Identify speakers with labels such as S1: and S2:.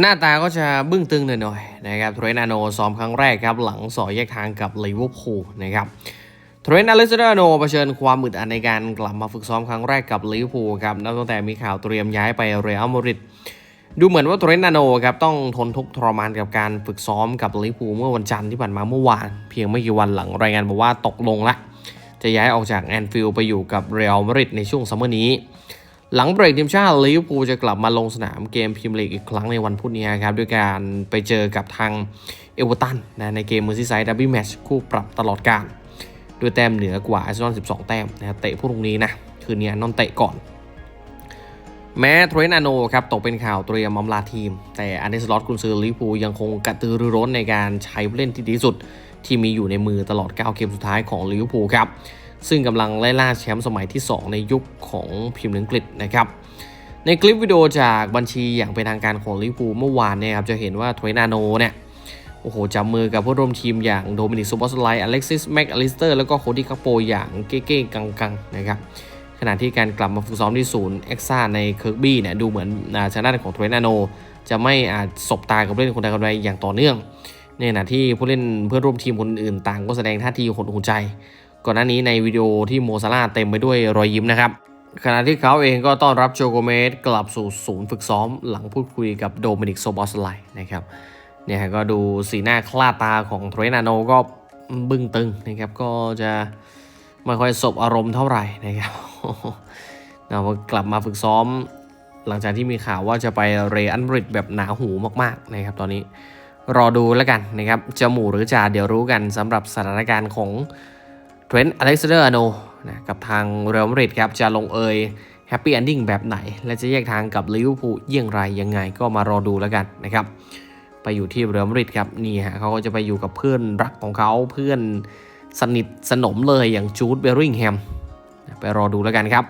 S1: หน้าตาก็จะบึ้งตึงหน่อยๆนะครับเทรนาโนซ้อมครั้งแรกครับหลังสอยแยกทางกับลิเวอร์พูลนะครับเทรนต์อเล็กซานเดอร์อาโนเผชิญความอึดอัดในการกลับมาฝึกซ้อมครั้งแรกกับลิเวอร์พูลครับนับตั้งแต่มีข่าวเตรียมย้ายไปเรอัลมาดริดดูเหมือนว่าเทรนต์อาโนครับต้องทนทุกข์ทรมานกับการฝึกซ้อมกับลิเวอร์พูลเมื่อวันจันทร์ที่ผ่านมาเมื่อวาน เพียงไม่กี่วันหลังรายงานบอกว่าตกลงละจะย้ายออกจากแอนฟิลด์ไปอยู่กับเรอัลมาดริดในช่วงซัมเมอร์นี้ หลังเบรกทีมชาติลิเวอร์พูลจะกลับมาลงสนามเกมพรีเมียร์ลีกอีกครั้งในวันพุธนี้ครับด้วยการไปเจอกับทางเอเวอร์ตันนะในเกมเมอร์ซีไซด์ดับบี้แมตช์คู่ปรับตลอดการด้วยแต้มเหนือกว่าอาร์เซนอล12 แต้มนะเตะพรุ่งนี้นะคืนนี้นอนเตะก่อน แม้เทรนต์อาโนครับตกเป็นข่าวเตรียมอำลาทีม แต่อันเดสลอตกุนซือลิเวอร์พูลยังคงกระตือรือร้นในการใช้ผู้เล่นที่ดีสุด ที่มีอยู่ในมือตลอด 9 เกมสุดท้ายของลิเวอร์พูลครับ ซึ่งกำลังไล่ล่าแชมป์สมัยที่ 2 ในยุคของพรีเมียร์ลีกอังกฤษนะครับ ในคลิปวิดีโอจากบัญชีอย่างเป็นทางการของลิเวอร์พูลเมื่อวานเนี่ยครับจะเห็นว่าเทรนต์อาโนเนี่ยโอ้โหจับมือกับผู้ร่วมทีมอย่างโดมินิกซูบอสไลอเล็กซิสแม็กอลิสเตอร์แล้วก็โคดี้คัปโปอย่างเก้เก้กังกังนะครับขณะที่การกลับมาฝึกซ้อมที่ศูนย์เอ็กซ่าในเคิร์กบี้เนี่ยดูเหมือนอาชนะของเทรนต์อาโน จะไม่อาจสบตากับเล่นคนใดคนใดอย่างต่อเนื่อง ในขณะที่ผู้เล่นเพื่อนร่วมทีมคนอื่นต่างก็แสดงท่าทีหดหูใจ ก่อนหน้านี้ในวิดีโอที่โมซาร่าเต็มไปด้วยรอยยิ้มนะครับ ขณะที่เขาเองก็ต้อนรับโจโกเมสกลับสู่ศูนย์ฝึกซ้อมหลังพูดคุยกับโดมินิกโซบอสไลนะครับเนี่ยก็ดูสีหน้าคลาดตาของเทรนาโนก็บึ้งตึงนะครับก็จะไม่ค่อยสบอารมณ์เท่าไหร่นะครับนะพอกลับมาฝึกซ้อม หลังจากที่มีข่าวว่าจะไปเรอัลมาดริดแบบหนาหูมากๆนะครับตอนนี้รอดูแล้วกันนะครับจะหมู่หรือจ่าเดี๋ยวรู้กันสำหรับสถานการณ์ของ ทรนต์อเล็กซานเดอร์อโนนะกับทางเรอัลมาดริดครับจะลงเอยแฮปปี้เอนดิ้งแบบไหน และจะแยกทางกับลิเวอร์พูลเยี่ยงไรยังไงก็มารอดูแล้วกันนะครับไปอยู่ที่เรอัลมาดริดครับนี่ฮะเขาก็จะไปอยู่กับเพื่อนรักของเขาเพื่อนสนิทสนมเลยอย่างจูดเบริงแฮมไปรอดูแล้วกันครับ